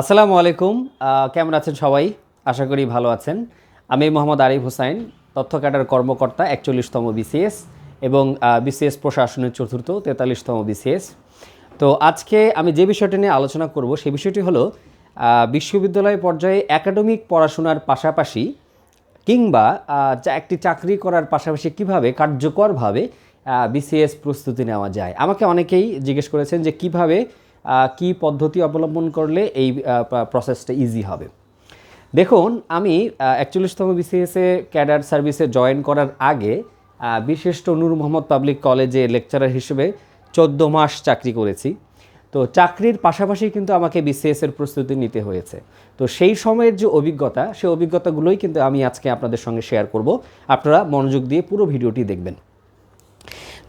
আসসালামু আলাইকুম। কেমন আছেন সবাই? আশা করি ভালো আছেন। আমি মোহাম্মদ আরিফ হুসাইন, তথ্য কাটার কর্মকর্তা, একচল্লিশতম বিসিএস এবং বিসিএস প্রশাসনের চতুর্থ, তেতাল্লিশতম বিসিএস। তো আজকে আমি যে বিষয়টি নিয়ে আলোচনা করব, সেই বিষয়টি হলো বিশ্ববিদ্যালয় পর্যায়ে একাডেমিক পড়াশোনার পাশাপাশি কিংবা একটি চাকরি করার পাশাপাশি কীভাবে কার্যকরভাবে বিসিএস প্রস্তুতি নেওয়া যায়। আমাকে অনেকেই জিজ্ঞেস করেছেন যে কীভাবে কি পদ্ধতি অবলম্বন করলে এই প্রসেসটা ইজি হবে? দেখুন, আমি একচল্লিশতম বিসিএসে ক্যাডার সার্ভিসে জয়েন করার আগে বিশিষ্ট নূর মোহাম্মদ পাবলিক কলেজে লেকচারার হিসেবে চোদ্দ মাস চাকরি করেছি। তো চাকরির পাশাপাশি কিন্তু আমাকে বিসিএসের প্রস্তুতি নিতে হয়েছে। তো সেই সময়ের যে অভিজ্ঞতা, সেই অভিজ্ঞতাগুলোই কিন্তু আমি আজকে আপনাদের সঙ্গে শেয়ার করব। আপনারা মনোযোগ দিয়ে পুরো ভিডিওটি দেখবেন।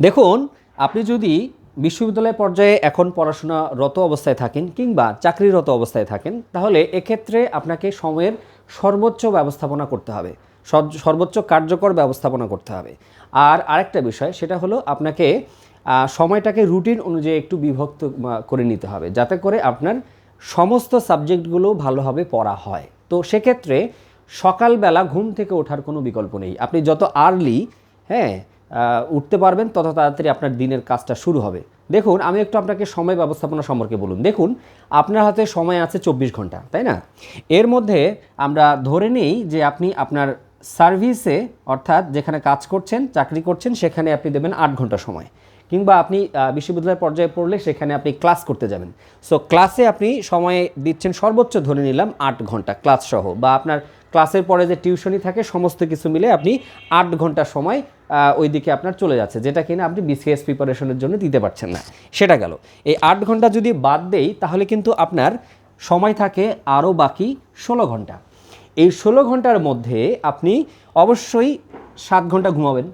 দেখুন, আপনি যদি বিশ্ববিদ্যালয় পর্যায়ে এখন পড়াশোনারত অবস্থায় থাকেন কিংবা চাকরিরত অবস্থায় থাকেন, তাহলে এক্ষেত্রে আপনাকে সময়ের সর্বোচ্চ ব্যবস্থাপনা করতে হবে, সর- সর্বোচ্চ কার্যকর ব্যবস্থাপনা করতে হবে। আর আরেকটা বিষয়, সেটা হলো আপনাকে সময়টাকে রুটিন অনুযায়ী একটু বিভক্ত করে নিতে হবে, যাতে করে আপনার সমস্ত সাবজেক্টগুলো ভালোভাবে পড়া হয়। তো সেক্ষেত্রে সকালবেলা ঘুম থেকে ওঠার কোনো বিকল্প নেই। আপনি যত আর্লি হ্যাঁ উঠতে পারবেন, তত তাড়াতাড়ি আপনার দিনের কাজটা শুরু হবে। দেখুন, আমি একটু আপনাকে সময় ব্যবস্থাপনা সম্পর্কে বলুন। দেখুন, আপনার হাতে সময় আছে চব্বিশ ঘণ্টা, তাই না? এর মধ্যে আমরা ধরে নেই যে আপনি আপনার সার্ভিসে, অর্থাৎ যেখানে কাজ করছেন, চাকরি করছেন, সেখানে আপনি দেবেন আট ঘণ্টা সময়। কিংবা আপনি বিশ্ববিদ্যালয় পর্যায়ে পড়লে সেখানে আপনি ক্লাস করতে যাবেন। সো ক্লাসে আপনি সময় দিচ্ছেন সর্বোচ্চ ধরে নিলাম আট ঘণ্টা ক্লাস সহ বা আপনার ক্লাসের পরে যে টিউশনই থাকে, সমস্ত কিছু মিলে আপনি আট ঘণ্টা সময় ওই দিকে আপনার চলে যাচ্ছে, যেটা কিনা আপনি বিসিএস প্রিপারেশনের জন্য দিতে পারছেন না। সেটা গেল। এই আট ঘণ্টা যদি বাদ দেই, তাহলে কিন্তু আপনার সময় থাকে আরও বাকি ষোলো ঘণ্টা। এই ষোলো ঘণ্টার মধ্যে আপনি অবশ্যই সাত ঘণ্টা ঘুমাবেন।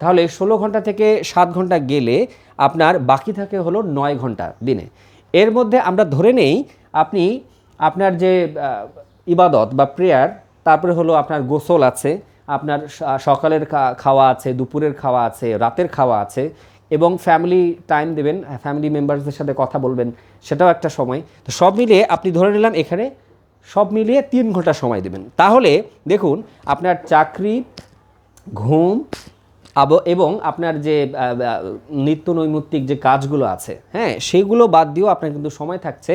তাহলে ষোলো ঘণ্টা থেকে সাত ঘণ্টা গেলে আপনার বাকি থাকে হলো নয় ঘণ্টা দিনে। এর মধ্যে আমরা ধরে নেই, আপনি আপনার যে ইবাদত বা প্রেয়ার, তারপরে হলো আপনার গোসল আছে আপনার সকালের খাওয়া আছে, দুপুরের খাওয়া আছে, রাতের খাওয়া আছে এবং ফ্যামিলি টাইম দেবেন ফ্যামিলি মেম্বারসদের সাথে কথা বলবেন, সেটাও একটা সময়। তো সব মিলিয়ে আপনি ধরে নিলাম এখানে সব মিলিয়ে তিন ঘণ্টা সময় দেবেন। তাহলে দেখুন, আপনার চাকরি, ঘুম আব, এবং আপনার যে নিত্য নৈমিত্তিক যে কাজগুলো আছে হ্যাঁ সেগুলো বাদ দিয়েও আপনার কিন্তু সময় থাকছে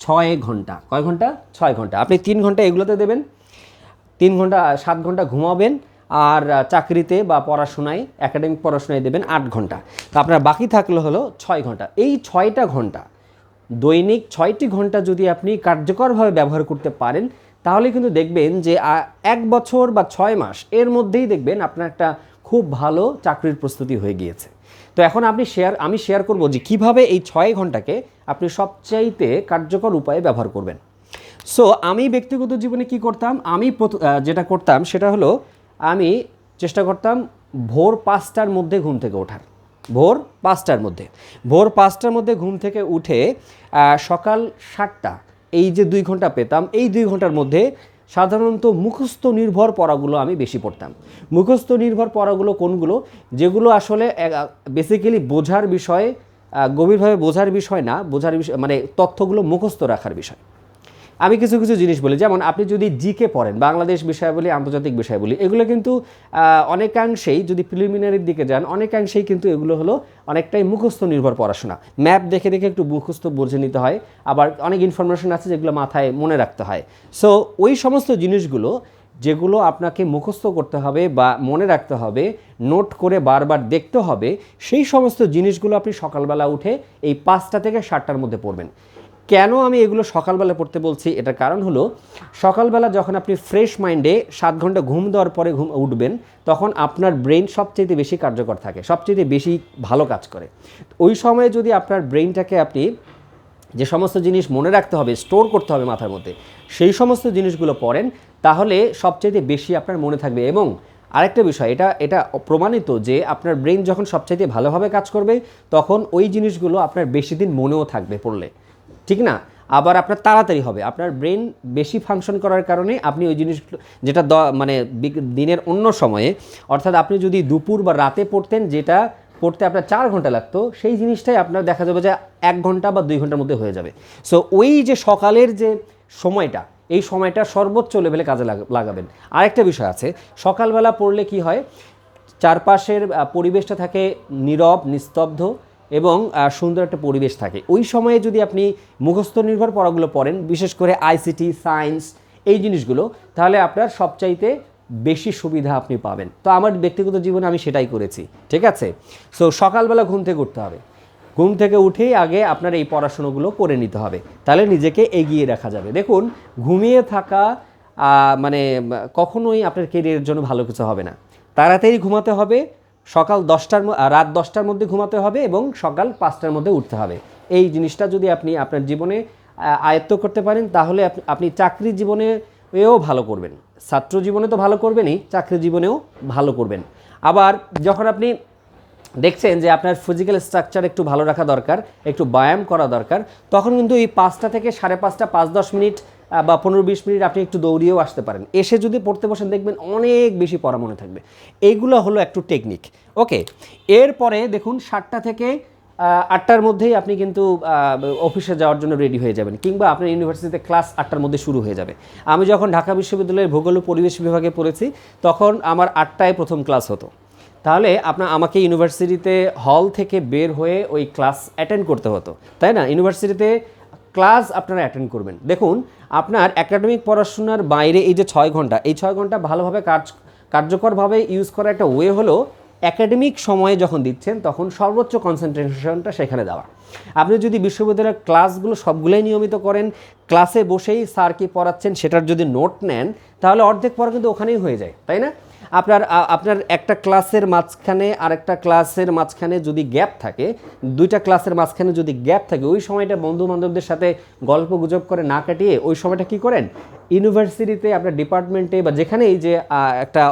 ছয় ঘণ্টা। কয় ঘণ্টা? ছয় ঘণ্টা। আপনি তিন ঘণ্টা এগুলোতে দেবেন তিন ঘণ্টা, সাত ঘণ্টা ঘুমাবেন আর চাকরিতে বা পড়াশোনায় একাডেমিক পড়াশোনায় দেবেন আট ঘণ্টা। তো আপনার বাকি থাকলে হলো ছয় ঘণ্টা। এই ছয়টা ঘণ্টা, দৈনিক ছয়টি ঘণ্টা যদি আপনি কার্যকরভাবে ব্যবহার করতে পারেন, তাহলে কিন্তু দেখবেন যে এক বছর বা ছয় মাস, এর মধ্যেই দেখবেন আপনার একটা খুব ভালো চাকরির প্রস্তুতি হয়ে গিয়েছে। তো এখন আপনি শেয়ার আমি শেয়ার করব যে কীভাবে এই ছয় ঘন্টাকে আপনি সবচাইতে কার্যকর উপায়ে ব্যবহার করবেন। সো আমি ব্যক্তিগত জীবনে কি করতাম? আমি যেটা করতাম সেটা হলো, আমি চেষ্টা করতাম ভোর পাঁচটার মধ্যে ঘুম থেকে ওঠার। ভোর পাঁচটার মধ্যে। ভোর পাঁচটার মধ্যে ঘুম থেকে উঠে সকাল সাতটা, এই যে দুই ঘণ্টা পেতাম, এই দুই ঘণ্টার মধ্যে সাধারণত মুখস্থ নির্ভর পড়াগুলো আমি বেশি পড়তাম। মুখস্থ নির্ভর পড়াগুলো কোনগুলো? যেগুলো আসলে বেসিক্যালি বোঝার বিষয় গভীরভাবে বোঝার বিষয় না, বোঝার বিষয় মানে তথ্যগুলো মুখস্থ রাখার বিষয়। আমি কিছু কিছু জিনিস বলি, যেমন আপনি যদি জিকে পড়েন, বাংলাদেশ বিষয়াবলী আন্তর্জাতিক বিষয়াবলী এগুলো কিন্তু অনেকাংশেই যদি প্রিলিমিনারির দিকে যান, অনেকাংশেই কিন্তু এগুলো হলো অনেকটাই মুখস্থ নির্ভর পড়াশোনা। ম্যাপ দেখে দেখে একটু মুখস্থ বুঝে নিতে হয়, আবার অনেক ইনফরমেশন আছে যেগুলো মাথায় মনে রাখতে হয়। সো ওই সমস্ত জিনিসগুলো যেগুলো আপনাকে মুখস্থ করতে হবে বা মনে রাখতে হবে নোট করে বারবার দেখতে হবে, সেই সমস্ত জিনিসগুলো আপনি সকালবেলা উঠে এই পাঁচটা থেকে সাতটার মধ্যে পড়বেন। কেন আমি এগুলো সকালবেলা পড়তে বলছি? এটার কারণ হলো, সকালবেলা যখন আপনি ফ্রেশ মাইন্ডে সাত ঘণ্টা ঘুম দেওয়ার পরে ঘুম উঠবেন, তখন আপনার ব্রেন সবচেয়ে বেশি কার্যকর থাকে সবচেয়ে বেশি ভালো কাজ করে। ওই সময়ে যদি আপনার ব্রেনটাকে আপনি যে সমস্ত জিনিস মনে রাখতে হবে স্টোর করতে হবে মাথার মধ্যে, সেই সমস্ত জিনিসগুলো পড়েন, তাহলে সবচেয়ে বেশি আপনার মনে থাকবে। এবং আরেকটা বিষয়, এটা এটা প্রমাণিত যে আপনার ব্রেন যখন সবচাইতে ভালোভাবে কাজ করবে, তখন ওই জিনিসগুলো আপনার বেশি দিন মনেও থাকবে পড়লে। ঠিক না? আবার আপনার তাড়াতাড়ি হবে। আপনার ব্রেন বেশি ফাংশন করার কারণে আপনি ওই জিনিসগুলো, যেটা মানে দিনের অন্য সময়ে, অর্থাৎ আপনি যদি দুপুর বা রাতে পড়তেন, যেটা পড়তে আপনার চার ঘণ্টা লাগতো, সেই জিনিসটাই আপনার দেখা যাবে যে এক ঘণ্টা বা দুই ঘণ্টার মধ্যে হয়ে যাবে। সো ওই যে সকালের যে সময়টা, এই সময়টা সর্বোচ্চ লেভেলে কাজে লাগা- লাগাবেন। আরেকটা বিষয় আছে, সকালবেলা পড়লে কি হয়? চারপাশের পরিবেশটা থাকে নীরব, নিস্তব্ধ এবং সুন্দর একটা পরিবেশ থাকে। ওই সময়ে যদি আপনি মুখস্থ নির্ভর পড়াগুলো পড়েন, বিশেষ করে আইসিটি সায়েন্স এই জিনিসগুলো, তাহলে আপনার সবচাইতে বেশি সুবিধা আপনি পাবেন। তো আমার ব্যক্তিগত জীবনে আমি সেটাই করেছি, ঠিক আছে? সো সকালবেলা ঘুম থেকে উঠতে হবে। ঘুম থেকে উঠেই আগে আপনার এই পড়াশুনোগুলো করে নিতে হবে। তাহলে নিজেকে এগিয়ে রাখা যাবে। দেখুন, ঘুমিয়ে থাকা মানে কখনোই আপনার কেরিয়ারের জন্য ভালো কিছু হবে না। তাড়াতাড়ি ঘুমাতে হবে সকাল দশটার রাত দশটার মধ্যে ঘুমাতে হবে এবং সকাল পাঁচটার মধ্যে উঠতে হবে। এই জিনিসটা যদি আপনি আপনার জীবনে আয়ত্ত করতে পারেন, তাহলে আপনি চাকরি জীবনে এও ভালো করবেন। ছাত্র জীবনে তো ভালো করবেনই চাকরি জীবনেও ভালো করবেন। আবার যখন আপনি দেখছেন যে আপনার ফিজিক্যাল স্ট্রাকচার একটু ভালো রাখা দরকার, একটু ব্যায়াম করা দরকার, তখন কিন্তু এই পাঁচটা থেকে সাড়ে পাঁচটা, পাঁচ দশ মিনিট বা পনেরো বিশ মিনিট আপনি একটু দৌড়িয়েও আসতে পারেন। এসে যদি পড়তে বসেন দেখবেন অনেক বেশি পড়া মনে থাকবে। এইগুলো হলো একটু টেকনিক ওকে এরপরে দেখুন সাতটা থেকে আটটার মধ্যেই আপনি কিন্তু অফিসে যাওয়ার জন্য রেডি হয়ে যাবেন কিংবা আপনার ইউনিভার্সিটিতে ক্লাস আটটার মধ্যে শুরু হয়ে যাবে। আমি যখন ঢাকা বিশ্ববিদ্যালয়ের ভূগোল পরিবেশ বিভাগে পড়েছি, তখন আমার আটটায় প্রথম ক্লাস হতো। তাহলে আপনার আমাকে ইউনিভার্সিটিতে হল থেকে বের হয়ে ওই ক্লাস অ্যাটেন্ড করতে হতো। তাই না? ইউনিভার্সিটিতে ক্লাস আপনারা অ্যাটেন্ড করবেন। দেখুন, আপনার একাডেমিক পড়াশোনার বাইরে এই যে ছয় ঘণ্টা, এই ছয় ঘণ্টা ভালোভাবে কাজ, কার্যকরভাবে ইউজ করা একটা ওয়ে হলো একাডেমিক সময়ে যখন দিচ্ছেন, তখন সর্বোচ্চ কনসেন্ট্রেশনটা সেখানে দেওয়া। আপনি যদি বিশ্ববিদ্যালয়ের ক্লাসগুলো সবগুলোই নিয়মিত করেন ক্লাসে বসেই স্যার কি পড়াচ্ছেন সেটার যদি নোট নেন, তাহলে অর্ধেক পড়া কিন্তু ওখানেই হয়ে যায়, তাই না? আপনার আপনার একটা ক্লাসের মাঝখানে আরেকটা ক্লাসের মাঝখানে যদি গ্যাপ থাকে, দুইটা ক্লাসের মাঝখানে যদি গ্যাপ থাকে, ওই সময়টা বন্ধু বান্ধবদের সাথে গল্প গুজব করে না কাটিয়ে ওই সময়টা কি করেন? ইউনিভার্সিটিতে আপনার ডিপার্টমেন্টে বা যেখানেই যে একটা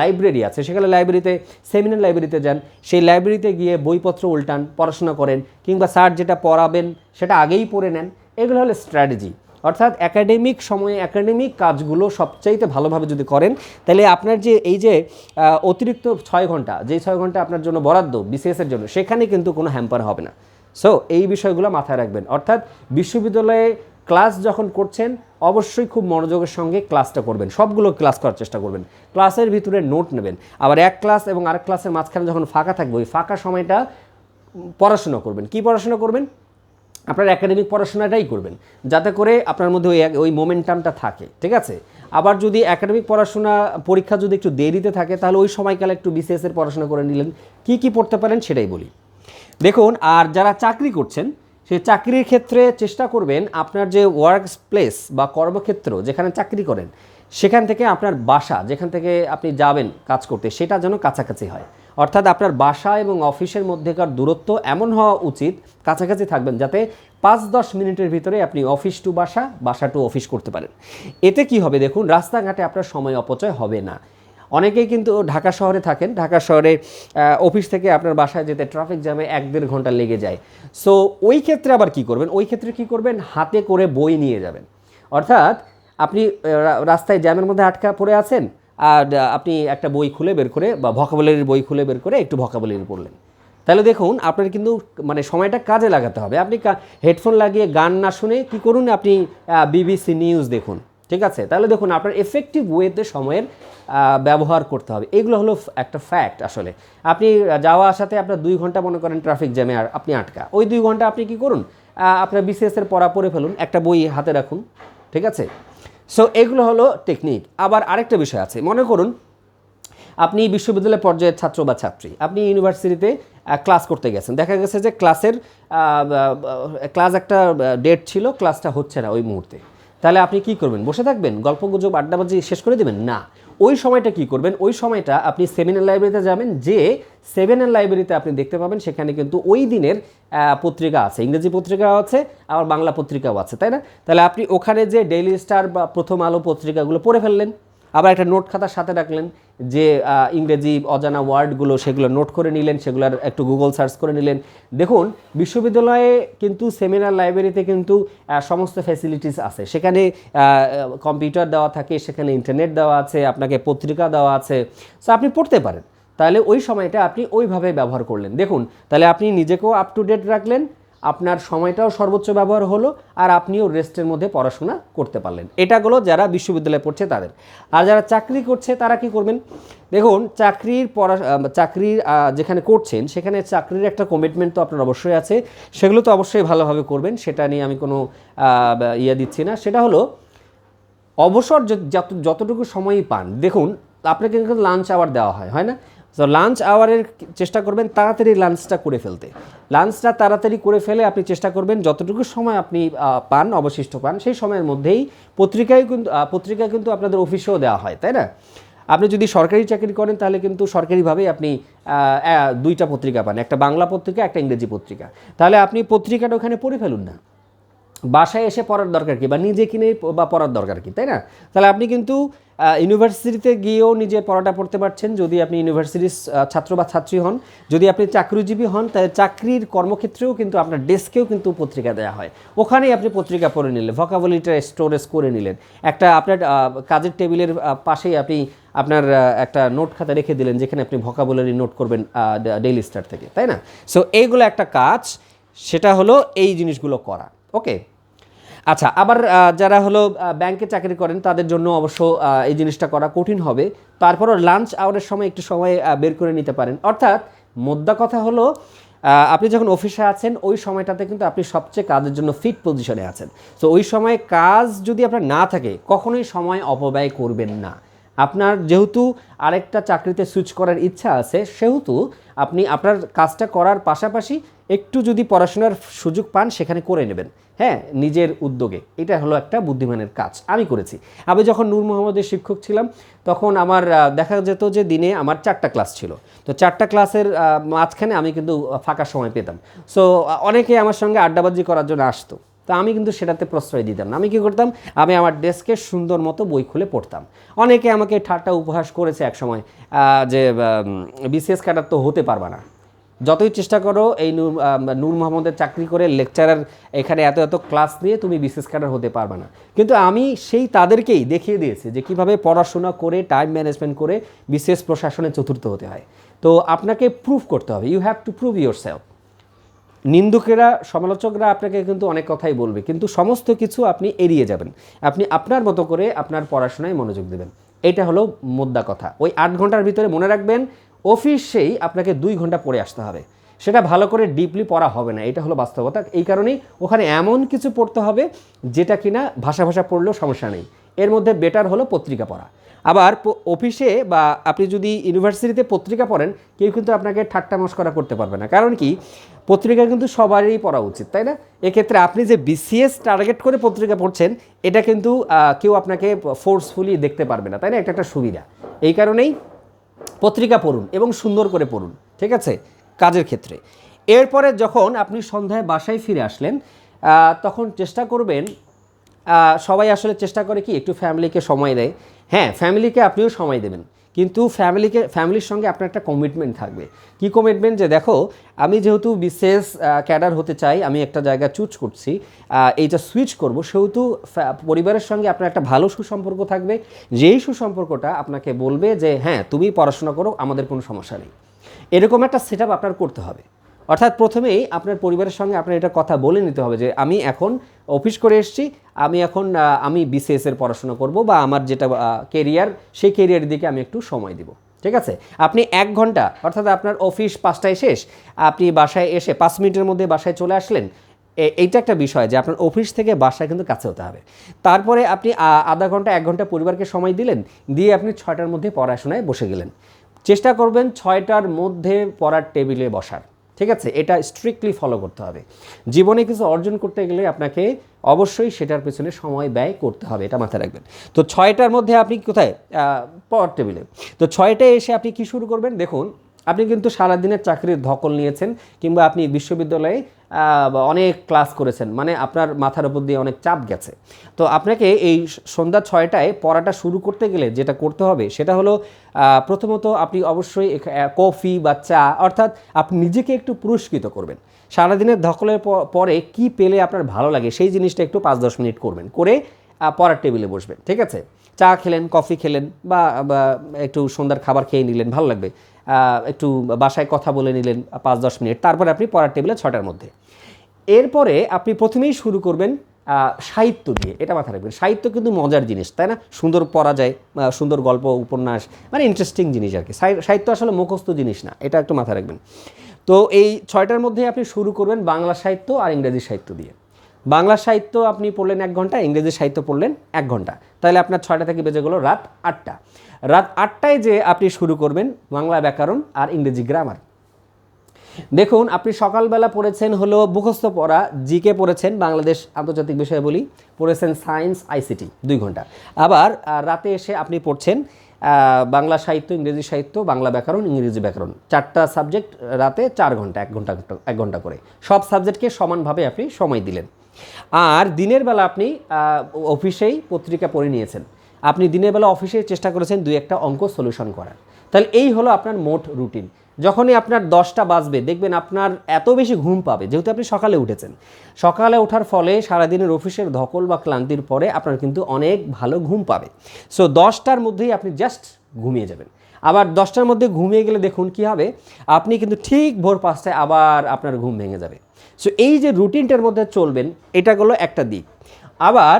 লাইব্রেরি আছে, সেখানে লাইব্রেরিতে, সেমিনার লাইব্রেরিতে যান, সেই লাইব্রেরিতে গিয়ে বইপত্র উল্টান, পড়াশোনা করেন, কিংবা স্যার যেটা পড়াবেন, সেটা আগেই পড়ে নেন, এগুলো হলো স্ট্র্যাটেজি। অর্থাৎ একাডেমিক সময়ে একাডেমিক কাজগুলো সবচাইতে ভালোভাবে যদি করেন, তাহলে আপনার যে এই যে অতিরিক্ত ছয় ঘণ্টা, যে ছয় ঘণ্টা আপনার জন্য বরাদ্দ বিসিএসের জন্য, সেখানে কিন্তু কোনো হ্যাম্পার হবে না। সো এই বিষয়গুলো মাথায় রাখবেন। অর্থাৎ বিশ্ববিদ্যালয়ে ক্লাস যখন করছেন, অবশ্যই খুব মনোযোগের সঙ্গে ক্লাসটা করবেন। সবগুলো ক্লাস করার চেষ্টা করবেন। ক্লাসের ভিতরে নোট নেবেন। আবার এক ক্লাস এবং আরেক ক্লাসের মাঝখানে যখন ফাঁকা থাকবে, ওই ফাঁকা সময়টা পড়াশোনা করবেন। কি পড়াশোনা করবেন? আপনার একাডেমিক পড়াশোনাটাই করবেন। যাতে করে আপনার মধ্যে ওই ওই মোমেন্টামটা থাকে, ঠিক আছে? আবার যদি একাডেমিক পড়াশোনা, পরীক্ষা যদি একটু দেরিতে থাকে, তাহলে ওই সময়কালে একটু বিসিএস এর পড়াশোনা করে নিলেন। কি কি পড়তে পারেন সেটাই বলি। দেখুন, আর যারা চাকরি করছেন সেই চাকরির ক্ষেত্রে চেষ্টা করবেন আপনার যে ওয়ার্ক প্লেস বা কর্মক্ষেত্র যেখানে চাকরি করেন, সেখান থেকে আপনার বাসা, যেখান থেকে আপনি যাবেন কাজ করতে, সেটা যেন কাছাকাছি হয়। অর্থাৎ আপনার বাসা এবং অফিসের মধ্যেকার দূরত্ব এমন হওয়া উচিত, কাছাকাছি থাকবেন যাতে পাঁচ দশ মিনিটের ভিতরে আপনি অফিস টু বাসা বাসা টু অফিস করতে পারেন। এতে কি হবে দেখুন, রাস্তাঘাটে আপনার সময় অপচয় হবে না। অনেকেই কিন্তু ঢাকা শহরে থাকেন, ঢাকা শহরে অফিস থেকে আপনার বাসায় যেতে ট্রাফিক জ্যামে এক দেড় ঘণ্টা লেগে যায়। সো ওই ক্ষেত্রে আবার কি করবেন? ওই ক্ষেত্রে কি করবেন? হাতে করে বই নিয়ে যাবেন। অর্থাৎ আপনি রাস্তায় জ্যামের মধ্যে আটকা পড়ে আছেন আর আপনি একটা বই খুলে বের করে বা ভকাবুলারির বই খুলে বের করে একটু ভকাবুলারি পড়লেন। তাহলে দেখুন, আপনার কিন্তু মানে সময়টা কাজে লাগাতে হবে। আপনি হেডফোন লাগিয়ে গান না শুনে কি করুন আপনি বিবিসি নিউজ দেখুন, ঠিক আছে? তাহলে দেখুন, আপনার এফেক্টিভ ওয়েতে সময়ের ব্যবহার করতে হবে। এগুলো হলো একটা ফ্যাক্ট আসলে। আপনি যাওয়া আসাতে আপনার দুই ঘণ্টা মনে করেন ট্রাফিক জ্যামে আর আপনি আটকা। ওই দুই ঘণ্টা আপনি কি করুন? আপনার বিসিএসের পড়া পড়ে ফেলুন, একটা বই হাতে রাখুন, ঠিক আছে? সো এগুলো হলো টেকনিক আবার আরেকটা বিষয় আছে। মনে করুন, আপনি বিশ্ববিদ্যালয় পর্যায়ের ছাত্র বা ছাত্রী। আপনি ইউনিভার্সিটিতে ক্লাস করতে গেছেন। দেখা গেছে যে ক্লাসের ক্লাস একটা ডেট ছিল ক্লাসটা হচ্ছে না ওই মুহূর্তে। তাহলে আপনি কি করবেন? বসে থাকবেন? গল্প গুজব, আড্ডাবাজি শেষ করে দেবেন? না। ওই সময়টা কি করবেন? ওই সময়টা আপনি সেমিনার লাইব্রেরিতে যাবেন, যে সেভেনের লাইব্রেরিতে আপনি দেখতে পাবেন সেখানে কিন্তু ওই দিনের পত্রিকা আছে। ইংরেজি পত্রিকাও আছে, আবার বাংলা পত্রিকাও আছে, তাই না? তাহলে আপনি ওখানে যে ডেইলি স্টার বা প্রথম আলো পত্রিকাগুলো পড়ে ফেললেন। আবার একটা নোট খাতার সাথে রাখলেন যে ইংরেজি অজানা ওয়ার্ডগুলো সেগুলো নোট করে নিলেন, সেগুলোর একটু গুগল সার্চ করে নিলেন। দেখুন, বিশ্ববিদ্যালয়ে কিন্তু সেমিনার লাইব্রেরিতে কিন্তু সমস্ত ফ্যাসিলিটিস আছে। সেখানে কম্পিউটার দেওয়া থাকে, সেখানে ইন্টারনেট দেওয়া আছে, আপনাকে পত্রিকা দেওয়া আছে। সো আপনি পড়তে পারেন। তাহলে ওই সময়টা আপনি ওইভাবে ব্যবহার করলেন। দেখুন, তাহলে আপনি নিজেকেও আপ টু ডেট রাখলেন আপনার সময়টাও সর্বোচ্চ ব্যবহার হলো আর আপনিও রেস্টের মধ্যে পড়াশোনা করতে পারলেন। এটা হলো যারা বিশ্ববিদ্যালয়ে পড়ছে তাদের। আর যারা চাকরি করছে তারা কি করবেন? দেখুন, চাকরির পড়া চাকরির যেখানে করছেন, সেখানে চাকরির একটা কমিটমেন্ট তো আপনার অবশ্যই আছে। সেগুলো তো অবশ্যই ভালোভাবে করবেন, সেটা নিয়ে আমি কোনো ইয়ে দিচ্ছি না। সেটা হলো, অবসর যত- যত- যতটুকু সময়ই পান। দেখুন, আপনাকে কিন্তু লাঞ্চ আওয়ার দেওয়া হয় হয় না? তো লাঞ্চ আওয়ারের চেষ্টা করবেন তাড়াতাড়ি লাঞ্চটা করে ফেলতে। লাঞ্চটা তাড়াতাড়ি করে ফেলে আপনি চেষ্টা করবেন যতটুকু সময় আপনি পান, অবশিষ্ট পান, সেই সময়ের মধ্যেই পত্রিকায় কিন্তু পত্রিকা কিন্তু আপনাদের অফিসেও দেওয়া হয়, তাই না? আপনি যদি সরকারি চাকরি করেন তাহলে কিন্তু সরকারিভাবেই আপনি দুইটা পত্রিকা পান, একটা বাংলা পত্রিকা, একটা ইংরেজি পত্রিকা। তাহলে আপনি পত্রিকাটা ওখানে পড়ে ফেলুন না। বাসায় এসে পড়ার দরকার কি? বা নিজে কিনে বা পড়ার দরকার কি? তাই না? তাহলে আপনি কিন্তু ইউনিভার্সিটিতে গিয়েও নিজের পড়াটা পড়তে পারছেন যদি আপনি ইউনিভার্সিটির ছাত্র বা ছাত্রী হন। যদি আপনি চাকরিজীবী হন, তাহলে চাকরির কর্মক্ষেত্রেও কিন্তু আপনার ডেস্কেও কিন্তু পত্রিকা দেওয়া হয়। ওখানেই আপনি পত্রিকা পড়ে নিলেন ভকাবলিটা স্টোরেজ করে নিলেন। একটা আপনার কাজের টেবিলের পাশেই আপনি আপনার একটা নোট খাতা রেখে দিলেন, যেখানে আপনি ভকাবুলারি নোট করবেন ডেইলি স্টার থেকে, তাই না? সো এইগুলো একটা কাজ, সেটা হলো এই জিনিসগুলো করা ওকে আচ্ছা আবার যারা হলো ব্যাংকে চাকরি করেন, তাদের জন্য অবশ্য এই জিনিসটা করা কঠিন হবে। তারপরও লাঞ্চ আওয়ারের সময় একটু সময় বের করে নিতে পারেন। অর্থাৎ, মোদ্দা কথা হলো আপনি যখন অফিসে আছেন, ওই সময়টাতে কিন্তু আপনি সবচেয়ে কাজের জন্য ফিট পজিশনে আছেন। তো ওই সময় কাজ যদি আপনার না থাকে, কখনোই সময় অপব্যয় করবেন না। আপনার যেহেতু আরেকটা চাকরিতে সুইচ করার ইচ্ছা আছে, সেহেতু আপনি আপনার কাজটা করার পাশাপাশি একটু যদি পড়াশোনার সুযোগ পান, সেখানে করে নেবেন। হ্যাঁ নিজের উদ্যোগে। এটা হলো একটা বুদ্ধিমানের কাজ। আমি করেছি। আমি যখন নূর মোহাম্মদের শিক্ষক ছিলাম, তখন আমার দেখা যেত যে দিনে আমার চারটা ক্লাস ছিল। তো চারটা ক্লাসের মাঝখানে আমি কিন্তু ফাঁকা সময় পেতাম। সো অনেকে আমার সঙ্গে আড্ডাবাজি করার জন্য আসতো। তা আমি কিন্তু সেটাতে প্রশ্রয় দিতাম না। আমি কী করতাম? আমি আমার ডেস্কে সুন্দর মতো বই খুলে পড়তাম। অনেকে আমাকে ঠাট্টা উপহাস করেছে একসময় যে বিসিএস ক্যাডার তো হতে পারবা না। যতই চেষ্টা করো, এই নূর নূর মোহাম্মদের চাকরি করে লেকচারার এখানে এত এত ক্লাস নিয়ে তুমি বিসিএস ক্যাডার হতে পারবে না। কিন্তু আমি সেই তাদেরকেই দেখিয়ে দিয়েছি যে, কীভাবে পড়াশোনা করে টাইম ম্যানেজমেন্ট করে বিসিএস প্রশাসনে চতুর্থ হতে হয়। তো আপনাকে প্রুভ করতে হবে। You have to prove your self নিন্দুকেরা, সমালোচকরা আপনাকে কিন্তু অনেক কথাই বলবে। কিন্তু সমস্ত কিছু আপনি এড়িয়ে যাবেন। আপনি আপনার মতো করে আপনার পড়াশোনায় মনোযোগ দেবেন। এটা হলো মোদ্দা কথা। ওই আট ঘণ্টার ভিতরে মনে রাখবেন অফিসেই আপনাকে দুই ঘণ্টা পড়ে আসতে হবে। সেটা ভালো করে ডিপলি পড়া হবে না। এটা হলো বাস্তবতা। এই কারণেই ওখানে এমন কিছু পড়তে হবে যেটা কিনা ভাষা ভাষা পড়লেও সমস্যা নেই। এর মধ্যে বেটার হলো পত্রিকা পড়া। আবার অফিসে বা আপনি যদি ইউনিভার্সিটিতে পত্রিকা পড়েন, কেউ কিন্তু আপনাকে ঠাট্টা মস্করা করতে পারবে না। কারণ কি? পত্রিকা কিন্তু সবারই পড়া উচিত, তাই না? এক্ষেত্রে আপনি যে বিসিএস টার্গেট করে পত্রিকা পড়ছেন, এটা কিন্তু কেউ আপনাকে ফোর্সফুলি দেখতে পারবে না, তাই না? এটা একটা সুবিধা। এই কারণেই পত্রিকা পড়ুন এবং সুন্দর করে পড়ুন, ঠিক আছে? কাজের ক্ষেত্রে। এরপরে যখন আপনি সন্ধ্যায় বাসায় ফিরে আসলেন তখন চেষ্টা করবেন সবাই আসলে চেষ্টা করে কি? একটু ফ্যামিলিকে সময় দেয়। হ্যাঁ ফ্যামিলিকে আপনিও সময় দেবেন। কিন্তু ফ্যামিলিকে ফ্যামিলির সঙ্গে আপনার একটা কমিটমেন্ট থাকবে। কি কমিটমেন্ট যে দেখো, আমি যেহেতু বিশেষ ক্যাডার হতে চাই, আমি একটা জায়গা চুজ করছি এইটা সুইচ করব, সেহেতু পরিবারের সঙ্গে আপনার একটা ভালো সুসম্পর্ক থাকবে। যেই সুসম্পর্কটা আপনাকে বলবে যে হ্যাঁ তুমি পড়াশোনা করো, আমাদের কোনো সমস্যা নেই। এরকম একটা সেট আপনার করতে হবে। অর্থাৎ প্রথমেই আপনার পরিবারের সঙ্গে আপনার এটা কথা বলে নিতে হবে যে আমি এখন অফিস করে এসেছি, আমি এখন আমি বিসিএস এর পড়াশোনা করব বা আমার যেটা কেরিয়ার সেই কেরিয়ারের দিকে আমি একটু সময় দিব। ঠিক আছে? আপনি এক ঘণ্টা, অর্থাৎ আপনার অফিস পাঁচটায় শেষ, আপনি বাসায় এসে পাঁচ মিনিটের মধ্যে বাসায় চলে আসলেন এইটা একটা বিষয় যে আপনার অফিস থেকে বাসায় কিন্তু কাছে হতে হবে। তারপরে আপনি আধা ঘণ্টা, এক ঘণ্টা পরিবারকে সময় দিলেন, দিয়ে আপনি ছয়টার মধ্যে পড়াশোনায় বসে গেলেন। চেষ্টা করবেন ছয়টার মধ্যে পড়ার টেবিলে বসার। ঠিক আছে? এটা স্ট্রিক্টলি ফলো করতে হবে। জীবনে কিছু অর্জন করতে গেলে আপনাকে অবশ্যই সেটার পেছনে সময় ব্যয় করতে হবে, এটা মাথায় রাখবেন। তো ছয়টার মধ্যে আপনি কোথায়? পাওয়ার টেবিলে। তো ছয়টায় এসে আপনি কী শুরু করবেন? দেখুন আপনি কিন্তু সারাদিনের চাকরির ধকল নিয়েছেন কিংবা আপনি বিশ্ববিদ্যালয়ে অনেক ক্লাস করেছেন মানে আপনার মাথার উপর দিয়ে অনেক চাপ গেছে। তো আপনাকে এই সন্ধ্যা ছয়টায় পড়াটা শুরু করতে গেলে যেটা করতে হবে সেটা হলো প্রথমত আপনি অবশ্যই কফি বা চা, অর্থাৎ আপনি নিজেকে একটু পুরস্কৃত করবেন। সারাদিনের ধকলের পরে কি পেলে আপনার ভালো লাগে সেই জিনিসটা একটু পাঁচ দশ মিনিট করবেন, করে পড়ার টেবিলে বসবেন, ঠিক আছে? চা খেলেন, কফি খেলেন বা একটু সন্ধ্যার খাবার খেয়ে নিলেন, ভালো লাগবে। একটু বাসায় কথা বলে নিলেন পাঁচ দশ মিনিট। তারপরে আপনি পড়ার টেবিলে ছটার মধ্যে। এরপরে আপনি প্রথমেই শুরু করবেন সাহিত্য দিয়ে। এটা মাথায় রাখবেন, সাহিত্য কিন্তু মজার জিনিস, তাই না? সুন্দর পড়া যায় সুন্দর গল্প, উপন্যাস মানে ইন্টারেস্টিং জিনিস আর কি। সাহি- সাহিত্য আসলে মুখস্থ জিনিস না, এটা একটু মাথায় রাখবেন। তো এই ছয়টার মধ্যে আপনি শুরু করবেন বাংলা সাহিত্য আর ইংরেজি সাহিত্য দিয়ে। বাংলা সাহিত্য আপনি পড়লেন এক ঘণ্টা, ইংরেজি সাহিত্য পড়লেন এক ঘণ্টা। তাহলে আপনার ছয়টা থেকে বেজে গেলো রাত আটটা। রাত আটটায় যে আপনি শুরু করবেন বাংলা ব্যাকরণ আর ইংরেজি গ্রামার। দেখুন, আপনি সকালবেলা পড়েছেন হলো মুখস্থ পড়া, জিকে পড়েছেন বাংলাদেশ আন্তর্জাতিক বিষয় বলি, পড়েছেন সায়েন্স, আইসিটি, দুই ঘণ্টা। আবার রাতে এসে আপনি পড়ছেন বাংলা সাহিত্য, ইংরেজি সাহিত্য, বাংলা ব্যাকরণ, ইংরেজি ব্যাকরণ। চারটা সাবজেক্ট রাতে চার ঘণ্টা, এক ঘণ্টা এক ঘণ্টা করে। সব সাবজেক্টকে সমানভাবে আপনি সময় দিলেন। আর দিনের বেলা আপনি অফিসেই পত্রিকা পড়ে নিয়েছেন। আপনি দিনের বেলা অফিসে চেষ্টা করেছেন দুই একটা অঙ্ক সলিউশন করার। তাহলে এই হলো আপনার মোট রুটিন যখনই আপনার দশটা বাজবে, দেখবেন আপনার এত বেশি ঘুম পাবে, যেহেতু আপনি সকালে উঠেছেন। সকালে ওঠার ফলে সারাদিনের অফিসের ধকল বা ক্লান্তির পরে আপনার কিন্তু অনেক ভালো ঘুম পাবে। সো দশটার মধ্যেই আপনি জাস্ট ঘুমিয়ে যাবেন। আবার দশটার মধ্যে ঘুমিয়ে গেলে দেখুন কি হবে? আপনি কিন্তু ঠিক ভোর পাঁচটায় আবার আপনার ঘুম ভেঙে যাবে। সো এই যে রুটিনটার মধ্যে চলবেন, এটা হলো একটা দিক। আবার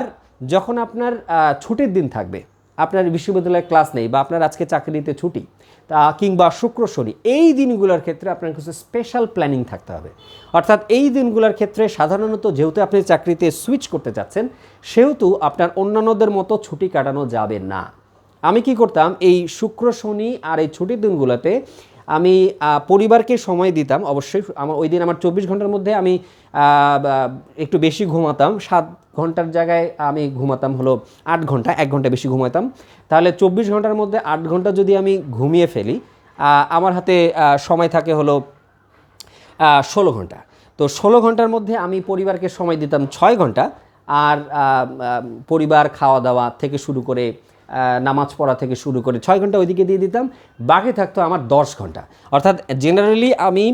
যখন আপনার ছুটির দিন থাকবে, আপনার বিশ্ববিদ্যালয়ে ক্লাস নেই বা আপনার আজকে চাকরিতে ছুটি, তা কিংবা শুক্র শনি, এই দিনগুলোর ক্ষেত্রে আপনার কিছু স্পেশাল প্ল্যানিং থাকতে হবে। অর্থাৎ এই দিনগুলোর ক্ষেত্রে সাধারণত যেহেতু আপনি চাকরিতে সুইচ করতে চাচ্ছেন সেহেতু আপনার অন্যান্যদের মতো ছুটি কাটানো যাবে না। আমি কি করতাম, এই শুক্র শনি আর এই ছুটির দিনগুলোতে আমি পরিবারকে সময় দিতাম অবশ্যই। আমার, ওই দিন আমার চব্বিশ ঘণ্টার মধ্যে আমি একটু বেশি ঘুমাতাম। সাত ঘণ্টার জায়গায় আমি ঘুমাতাম হলো আট ঘণ্টা, এক ঘণ্টা বেশি ঘুমাতাম। তাহলে চব্বিশ ঘণ্টার মধ্যে আট ঘণ্টা যদি আমি ঘুমিয়ে ফেলি আমার হাতে সময় থাকে হলো ষোলো ঘণ্টা। তো ষোলো ঘণ্টার মধ্যে আমি পরিবারকে সময় দিতাম ছয় ঘণ্টা। আর পরিবার খাওয়া দাওয়া থেকে শুরু করে নামাজ পড়া থেকে শুরু করে ছয় ঘণ্টা ওইদিকে দিয়ে দিতাম, বাকি থাকতো আমার দশ ঘণ্টা। অর্থাৎ জেনারেলি আমি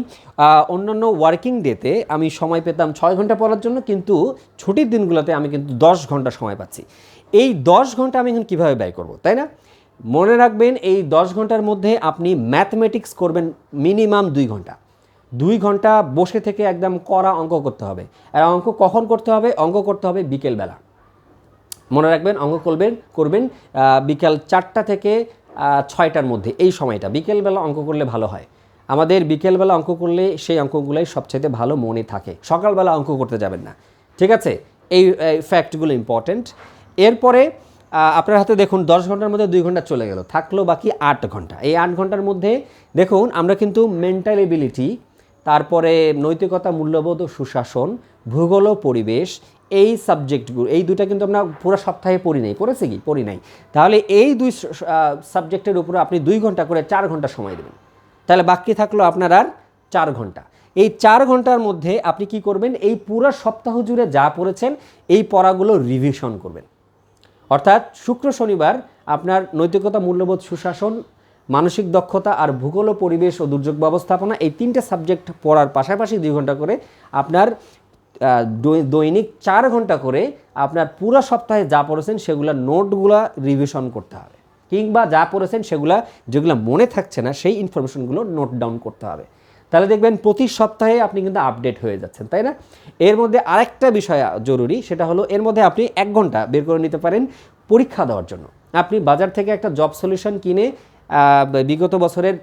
অন্যান্য ওয়ার্কিং ডেতে আমি সময় পেতাম ছয় ঘণ্টা পড়ার জন্য, কিন্তু ছুটির দিনগুলোতে আমি কিন্তু দশ ঘণ্টা সময় পাচ্ছি। এই দশ ঘণ্টা আমি এখন কীভাবে ব্যয় করব, তাই না? মনে রাখবেন, এই দশ ঘণ্টার মধ্যে আপনি ম্যাথমেটিক্স করবেন মিনিমাম দুই ঘণ্টা। দুই ঘণ্টা বসে থেকে একদম করা অঙ্ক করতে হবে। আর অঙ্ক কখন করতে হবে? অঙ্ক করতে হবে বিকেলবেলা। মনে রাখবেন, অঙ্ক করবেন করবেন বিকাল চারটা থেকে ছয়টার মধ্যে, এই সময়টা। বিকেলবেলা অঙ্ক করলে ভালো হয়। আমাদের বিকেলবেলা অঙ্ক করলে সেই অঙ্কগুলোই সবচেয়ে ভালো মনে থাকে। সকালবেলা অঙ্ক করতে যাবেন না। ঠিক আছে? এই ফ্যাক্টগুলো ইম্পর্ট্যান্ট এরপরে আপনার হাতে দেখুন, দশ ঘণ্টার মধ্যে দুই ঘণ্টা চলে গেল। থাকল বাকি আট ঘণ্টা। এই আট ঘণ্টার মধ্যে দেখুন, আমরা কিন্তু মেন্টাল এবিলিটি তারপরে নৈতিকতা মূল্যবোধ ও সুশাসন, ভূগোল পরিবেশ এই সাবজেক্টগুলো এই দুটা কিন্তু আমরা পুরো সপ্তাহে পড়ি নাই, পড়েছি কি? পড়ি নাই। তাহলে এই দুই সাবজেক্টের উপরে আপনি দুই ঘণ্টা করে চার ঘণ্টা সময় দেবেন। তাহলে বাকি থাকল আপনার আর চার ঘণ্টা। এই চার ঘণ্টার মধ্যে আপনি কি করবেন? এই পুরো সপ্তাহ জুড়ে যা পড়েছেন, এই পড়াগুলো রিভিশন করবেন। অর্থাৎ শুক্র শনিবার আপনার নৈতিকতা, মূল্যবোধ, সুশাসন, মানসিক দক্ষতা আর ভূগোল পরিবেশ ও দুর্যোগ ব্যবস্থাপনা এই তিনটে সাবজেক্ট পড়ার পাশাপাশি দুই ঘণ্টা করে আপনার দৈনিক চার ঘণ্টা করে আপনার পুরো সপ্তাহে যা পড়েছেন সেগুলো নোটগুলা রিভিশন করতে হবে। কিংবা যা পড়েছেন সেগুলা যেগুলো মনে থাকছে না, সেই ইনফরমেশনগুলো নোট ডাউন করতে হবে। তাহলে দেখবেন প্রতি সপ্তাহে আপনি কিন্তু আপডেট হয়ে যাচ্ছেন, তাই না? এর মধ্যে আরেকটা বিষয় জরুরি, সেটা হলো এর মধ্যে আপনি এক ঘণ্টা বের করে নিতে পারেন পরীক্ষা দেওয়ার জন্য। আপনি বাজার থেকে একটা জব সলিউশন কিনে বিগত বছরের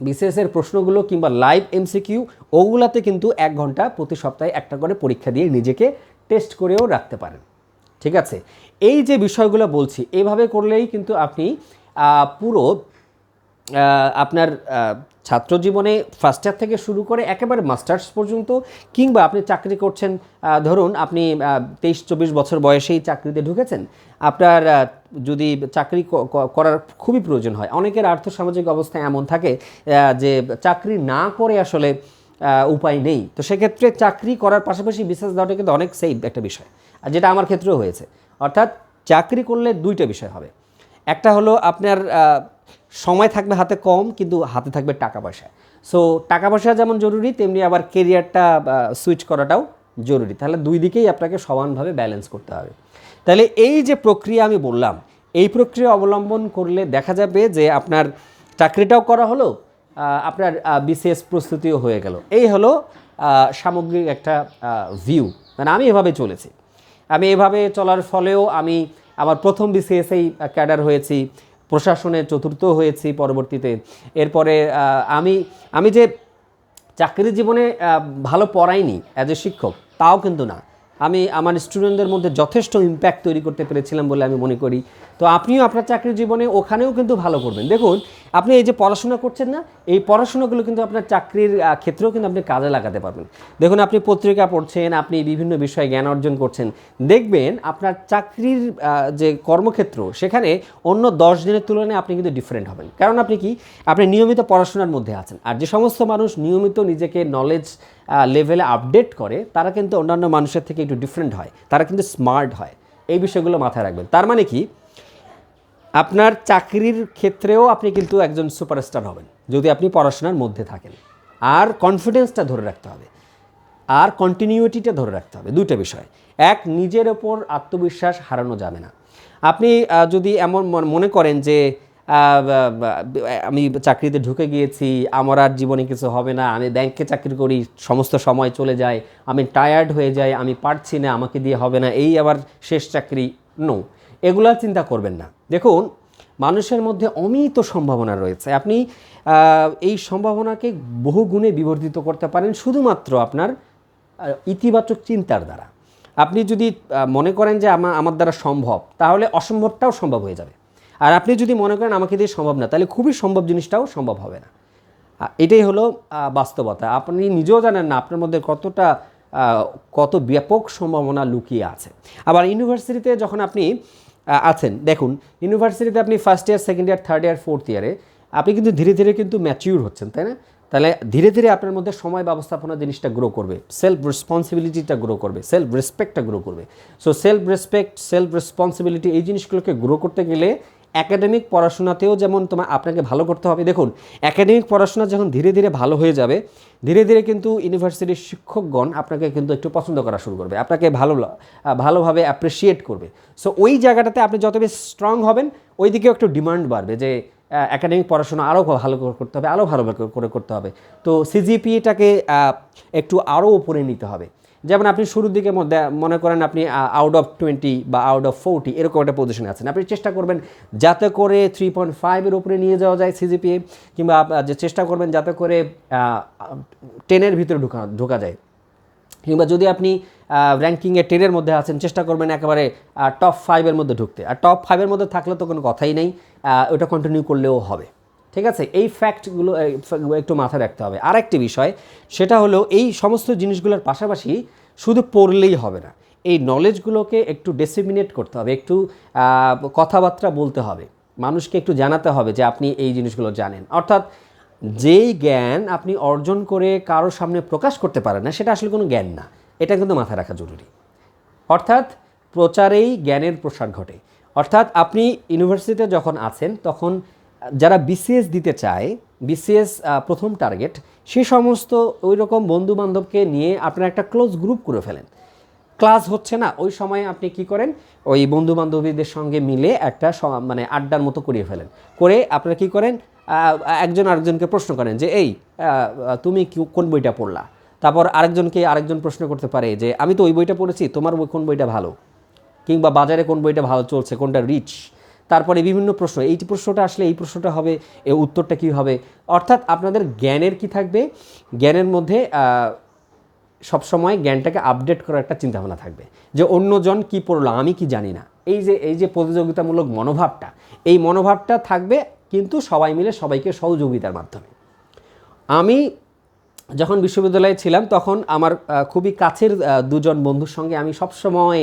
বিসিএসের প্রশ্নগুলো কিংবা লাইভ এমসিকিউ ওগুলাতে কিন্তু এক ঘণ্টা প্রতি সপ্তাহে একটা করে পরীক্ষা দিয়ে নিজেকে টেস্ট করেও রাখতে পারেন। ঠিক আছে? এই যে বিষয়গুলো বলছি, এভাবে করলেই কিন্তু আপনি পুরো আপনার ছাত্র জীবনে ফার্স্ট ইয়ার থেকে শুরু করে একেবারে মাস্টার্স পর্যন্ত, কিংবা আপনি চাকরি করছেন ধরুন আপনি তেইশ চব্বিশ বছর বয়সেই চাকরিতে ঢুকেছেন, আপনার যদি চাকরি করার খুবই প্রয়োজন হয়। অনেকের আর্থসামাজিক অবস্থা এমন থাকে যে চাকরি না করে আসলে উপায় নেই। তো সেক্ষেত্রে চাকরি করার পাশাপাশি বিশেষ দেওয়াটা কিন্তু অনেক সেফ একটা বিষয়। আর যেটা আমার ক্ষেত্রেও হয়েছে। অর্থাৎ চাকরি করলে দুইটা বিষয় হবে। একটা হলো আপনার সময় থাকবে হাতে কম, কিন্তু হাতে থাকবে টাকা পয়সা। সো টাকা পয়সা যেমন জরুরি, তেমনি আবার কেরিয়ারটা সুইচ করাটাও জরুরি। তাহলে দুই দিকেই আপনাকে সমানভাবে ব্যালেন্স করতে হবে। তাহলে এই যে প্রক্রিয়া আমি বললাম, এই প্রক্রিয়া অবলম্বন করলে দেখা যাবে যে আপনার চাকরিটাও করা হলো আপনার বিশেষ প্রস্তুতিও হয়ে গেল। এই হলো সামগ্রিক একটা ভিউ মানে আমি এভাবে চলেছি। আমি এভাবে চলার ফলেও আমি আমার প্রথম বিসিএসএই ক্যাডার হয়েছি প্রশাসনে চতুর্থ হয়েছি পরবর্তীতে। এরপরে আমি আমি যে চাকরি জীবনে ভালো পড়াইনি অ্যাজ এ শিক্ষক, তাও কিন্তু না। আমি আমার স্টুডেন্টদের মধ্যে যথেষ্ট ইম্প্যাক্ট তৈরি করতে পেরেছিলাম বলে আমি মনে করি। তো আপনিও আপনার চাকরি জীবনে ওখানেও কিন্তু ভালো করবেন। দেখুন, আপনি এই যে পড়াশোনা করছেন না, এই পড়াশোনাগুলো কিন্তু আপনার চাকরির ক্ষেত্রেও কিন্তু আপনি কাজে লাগাতে পারবেন। দেখুন, আপনি পত্রিকা পড়ছেন, আপনি বিভিন্ন বিষয়ে জ্ঞান অর্জন করছেন। দেখবেন, আপনার চাকরির যে কর্মক্ষেত্র, সেখানে অন্য দশ দিনের তুলনায় আপনি কিন্তু ডিফারেন্ট হবেন। কারণ আপনি কি? আপনি নিয়মিত পড়াশোনার মধ্যে আছেন। আর যে সমস্ত মানুষ নিয়মিত নিজেকে নলেজ লেভেলে আপডেট করে, তারা কিন্তু অন্যান্য মানুষের থেকে একটু ডিফারেন্ট হয়। তারা কিন্তু স্মার্ট হয়। এই বিষয়গুলো মাথায় রাখবেন। তার মানে কি? আপনার চাকরির ক্ষেত্রেও আপনি কিন্তু একজন সুপারস্টার হবেন, যদি আপনি পড়াশোনার মধ্যে থাকেন। আর কনফিডেন্সটা ধরে রাখতে হবে। আর কন্টিনিউটিটা ধরে রাখতে হবে। দুটো বিষয়। এক, নিজের ওপর আত্মবিশ্বাস হারানো যাবে না। আপনি যদি এমন মনে করেন যে আমি চাকরিতে ঢুকে গিয়েছি, আমার আর জীবনে কিছু হবে না, আমি ব্যাংকে চাকরি করি, সমস্ত সময় চলে যায়, আমি টায়ার্ড হয়ে যাই, আমি পারছি না, আমাকে দিয়ে হবে না, এই আবার শেষ চাকরি নো এগুলা চিন্তা করবেন না। দেখুন, মানুষের মধ্যে অমিত সম্ভাবনা রয়েছে। আপনি এই সম্ভাবনাকে বহু গুণে বিবর্ধিত করতে পারেন শুধুমাত্র আপনার ইতিবাচক চিন্তার দ্বারা। আপনি যদি মনে করেন যে আমার দ্বারা সম্ভব, তাহলে অসম্ভবটাও সম্ভব হয়ে যাবে। আর আপনি যদি মনে করেন আমাকে দিয়ে সম্ভব না, তাহলে খুবই সম্ভব জিনিসটাও সম্ভব হবে না। এটাই হলো বাস্তবতা। আপনি নিজেও জানেন না আপনার মধ্যে কতটা কত ব্যাপক সম্ভাবনা লুকিয়ে আছে। আবার ইউনিভার্সিটিতে যখন আপনি আছেন। দেখুন ইউনিভার্সিটিতে আপনি first year second year third year fourth ইয়ারে আপনি কিন্তু ধীরে ধীরে কিন্তু ম্যাচিউর হচ্ছেন, তাই না? তাহলে ধীরে ধীরে আপনার মধ্যে সময় ব্যবস্থাপনা জিনিসটা গ্রো করবে। সেলফ রেসপন্সিবিলিটিটা গ্রো করবে সেলফ রেসপেক্টটা গ্রো করবে। So self respect self responsibility এই জিনিসগুলোকে গ্রো করতে গেলে একাডেমিক পড়াশোনাতেও যেমন তোমার আপনাকে ভালো করতে হবে। দেখুন একাডেমিক পড়াশোনা যখন ধীরে ধীরে ভালো হয়ে যাবে, ধীরে ধীরে কিন্তু ইউনিভার্সিটির শিক্ষকগণ আপনাকে কিন্তু একটু পছন্দ করা শুরু করবে। আপনাকে ভালো ভালোভাবে অ্যাপ্রিসিয়েট করবে। সো ওই জায়গাটাতে আপনি যত বেশি স্ট্রং হবেন ওই দিকেও একটু ডিমান্ড বাড়বে যে একাডেমিক পড়াশোনা আরও ভালো করে করতে হবে আরও ভালো করে করতে হবে। তো সিজিপিএটাকে একটু আরও উপরে নিতে হবে। যেমন আপনি শুরুর দিকে মধ্যে মনে করেন আপনি আউট অফ টোয়েন্টি বা আউট অফ ফোরটি এরকম একটা পজিশনে আছেন। আপনি চেষ্টা করবেন যাতে করে থ্রি পয়েন্ট ফাইভের উপরে নিয়ে যাওয়া যায় সিজিপিএ কিংবা যে চেষ্টা করবেন যাতে করে টেনের ভিতরে ঢোকা ঢোকা যায়। কিংবা যদি আপনি র্যাঙ্কিংয়ে টেনের মধ্যে আছেন, চেষ্টা করবেন একেবারে টপ ফাইভের মধ্যে ঢুকতে। আর টপ ফাইভের মধ্যে থাকলে তো কোনো কথাই নেই ওটা কন্টিনিউ করলেও হবে। ঠিক আছে? এই ফ্যাক্টগুলো একটু মাথায় রাখতে হবে। আরেকটি বিষয়, সেটা হলো এই সমস্ত জিনিসগুলোর পাশাপাশি শুধু পড়লেই হবে না, এই নলেজগুলোকে একটু ডেসিমিনেট করতে হবে, একটু কথাবার্তা বলতে হবে। মানুষকে একটু জানাতে হবে যে আপনি এই জিনিসগুলো জানেন। অর্থাৎ যেই জ্ঞান আপনি অর্জন করে কারোর সামনে প্রকাশ করতে পারেন না, সেটা আসলে কোনো জ্ঞান না। এটা কিন্তু মাথায় রাখা জরুরি। অর্থাৎ প্রচারেই জ্ঞানের প্রসার ঘটে। অর্থাৎ আপনি ইউনিভার্সিটিতে যখন আছেন, তখন যারা বিসিএস দিতে চায় বিসিএস প্রথম টার্গেট সে সমস্ত ওই রকম বন্ধু বান্ধবকে নিয়ে আপনার একটা ক্লোজ গ্রুপ করে ফেলেন। ক্লাস হচ্ছে না, ওই সময় আপনি কি করেন? ওই বন্ধু বান্ধবীদের সঙ্গে মিলে একটা মানে আড্ডার মতো করিয়ে ফেলেন। করে আপনারা কি করেন? একজন আরেকজনকে প্রশ্ন করেন যে, এই তুমি কোন বইটা পড়লা? তারপর আরেকজনকে আরেকজন প্রশ্ন করতে পারে যে, আমি তো ওই বইটা পড়েছি, তোমার বই কোন বইটা ভালো? কিংবা বাজারে কোন বইটা ভালো চলছে, কোনটা রিচ তারপরে বিভিন্ন প্রশ্ন, এই প্রশ্নটা আসলে এই প্রশ্নটা হবে উত্তরটা কী হবে? অর্থাৎ আপনাদের জ্ঞানের কি থাকবে? জ্ঞানের মধ্যে সবসময় জ্ঞানটাকে আপডেট করার একটা চিন্তাভাবনা থাকবে। যে অন্যজন কি পড়ল, আমি কি জানি না। এই যে এই যে প্রতিযোগিতামূলক মনোভাবটা, এই মনোভাবটা থাকবে কিন্তু সবাই মিলে সবাইকে সহযোগিতার মাধ্যমে। আমি যখন বিশ্ববিদ্যালয়ে ছিলাম, তখন আমার খুবই কাছের দুজন বন্ধুর সঙ্গে আমি সবসময়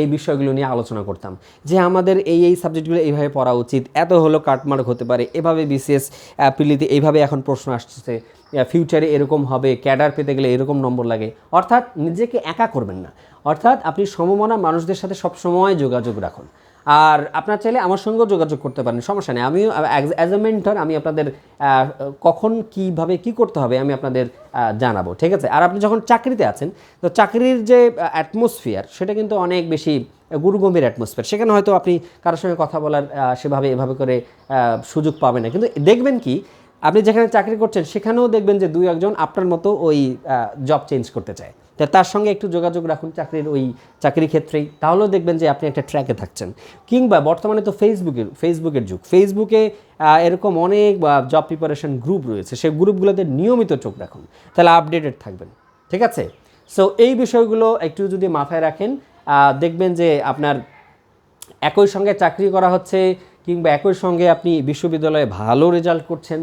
এই বিষয়গুলো নিয়ে আলোচনা করতাম। যে আমাদের এই এই সাবজেক্টগুলো এইভাবে পড়া উচিত, এত হলো কাটমার্ক হতে পারে, এভাবে বিসিএস পিলিতে এইভাবে এখন প্রশ্ন আসছে ফিউচারে এরকম হবে ক্যাডার পেতে গেলে এরকম নম্বর লাগে। অর্থাৎ নিজেকে একা করবেন না। অর্থাৎ আপনি সমমনা মানুষদের সাথে সবসময় যোগাযোগ রাখুন। আর আপনার চাইলে আমার সঙ্গেও যোগাযোগ করতে পারেন, সমস্যা নেই। আমিও অ্যাজ এ মেন্টর আমি আপনাদের কখন কীভাবে কি করতে হবে আমি আপনাদের জানাব, ঠিক আছে? আর আপনি যখন চাকরিতে আছেন, তো চাকরির যে অ্যাটমসফিয়ার সেটা কিন্তু অনেক বেশি গুরুগম্ভীর অ্যাটমসফিয়ার সেখানে হয়তো আপনি কারোর সঙ্গে কথা বলার সেভাবে, এভাবে করে সুযোগ পাবেন না। কিন্তু দেখবেন কি, আপনি যেখানে চাকরি করছেন, সেখানেও দেখবেন যে দুই একজন আপনার মতো ওই জব চেঞ্জ করতে চায়। তার সঙ্গে একটু যোগাযোগ রাখুন চাকরির ওই চাকরির ক্ষেত্রেই। তাহলেও দেখবেন যে আপনি একটা ট্র্যাকে থাকছেন। কিংবা বর্তমানে তো ফেসবুকের ফেসবুকের যুগ। ফেসবুকে এরকম অনেক জব প্রিপারেশন গ্রুপ রয়েছে। সেই গ্রুপগুলোতে নিয়মিত চোখ রাখুন। তাহলে আপডেটেড থাকবেন। ঠিক আছে? সো এই বিষয়গুলো একটু যদি মাথায় রাখেন দেখবেন যে আপনার একই সঙ্গে চাকরি করা হচ্ছে, কিংবা একই সঙ্গে আপনি বিশ্ববিদ্যালয়ে ভালো রেজাল্ট করছেন।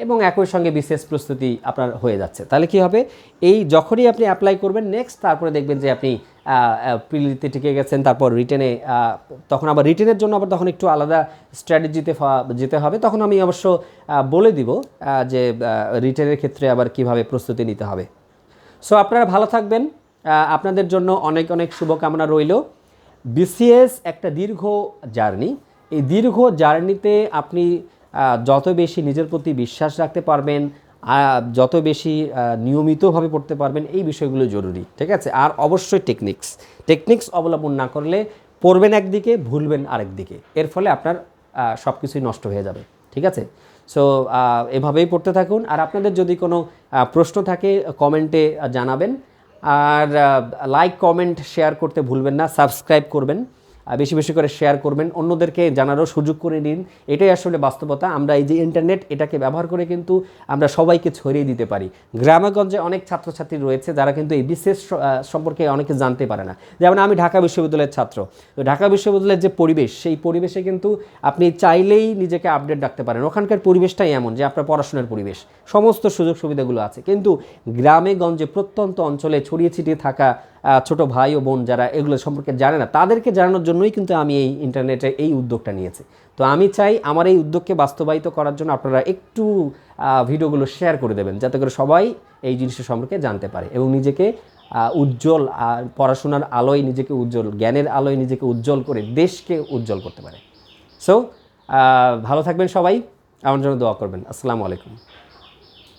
এবং একই সঙ্গে বিশেষ প্রস্তুতি আপনার হয়ে যাচ্ছে। তাহলে কি হবে? এই যখনই আপনি অ্যাপ্লাই করবেন নেক্সট তারপরে দেখবেন যে আপনি প্রিলিতে টিকে গেছেন, তারপর রিটেনে তখন আবার রিটেনের জন্য আবার তখন একটু আলাদা স্ট্র্যাটেজিতে যেতে হবে। তখন আমি অবশ্য বলে দিব যে রিটেনের ক্ষেত্রে আবার কীভাবে প্রস্তুতি নিতে হবে। সো আপনারা ভালো থাকবেন। আপনাদের জন্য অনেক অনেক শুভকামনা রইল। বিসিএস একটা দীর্ঘ জার্নি এই দীর্ঘ জার্নিতে আপনি যত বেশি নিজের প্রতি বিশ্বাস রাখতে পারবেন যত বেশি নিয়মিতভাবে পড়তে পারবেন, এই বিষয়গুলো জরুরি, ঠিক আছে? আর অবশ্যই টেকনিক্স টেকনিক্স অবলম্বন না করলে পড়বেন একদিকে, ভুলবেন আরেক দিকে এর ফলে আপনার সব কিছুই নষ্ট হয়ে যাবে, ঠিক আছে? সো এভাবেই পড়তে থাকুন, আর আপনাদের যদি কোনো প্রশ্ন থাকে, কমেন্টে জানাবেন, আর লাইক কমেন্ট শেয়ার করতে ভুলবেন না সাবস্ক্রাইব করবেন বেশি বেশি করে শেয়ার করবেন। অন্যদেরকে জানারও সুযোগ করে নিন। এটাই আসলে বাস্তবতা। আমরা এই যে ইন্টারনেট এটাকে ব্যবহার করে কিন্তু আমরা সবাইকে ছড়িয়ে দিতে পারি। গ্রামেগঞ্জে অনেক ছাত্রছাত্রী রয়েছে যারা কিন্তু এই বিশেষ সম্পর্কে অনেকে জানতে পারে না। যেমন আমি ঢাকা বিশ্ববিদ্যালয়ের ছাত্র। তো ঢাকা বিশ্ববিদ্যালয়ের যে পরিবেশ, সেই পরিবেশে কিন্তু আপনি চাইলেই নিজেকে আপডেট রাখতে পারেন। ওখানকার পরিবেশটাই এমন যে আপনার পড়াশোনার পরিবেশ। সমস্ত সুযোগ সুবিধাগুলো আছে। কিন্তু গ্রামে গঞ্জে প্রত্যন্ত অঞ্চলে ছড়িয়ে ছিটিয়ে থাকা ছোট ভাই ও বোন যারা এগুলো সম্পর্কে জানে না, তাদেরকে জানানোর জন্যই কিন্তু আমি এই ইন্টারনেটে এই উদ্যোগটা নিয়েছি। তো আমি চাই আমার এই উদ্যোগকে বাস্তবায়িত করার জন্য আপনারা একটু ভিডিওগুলো শেয়ার করে দেবেন, যাতে করে সবাই এই জিনিসটা সম্পর্কে জানতে পারে এবং নিজেকে উজ্জ্বল আর পড়াশোনার আলোয় নিজেকে উজ্জ্বল, জ্ঞানের আলোয় নিজেকে উজ্জ্বল করে দেশকে উজ্জ্বল করতে পারে। সো ভালো থাকবেন সবাই, আমার জন্য দোয়া করবেন। আসসালামু আলাইকুম।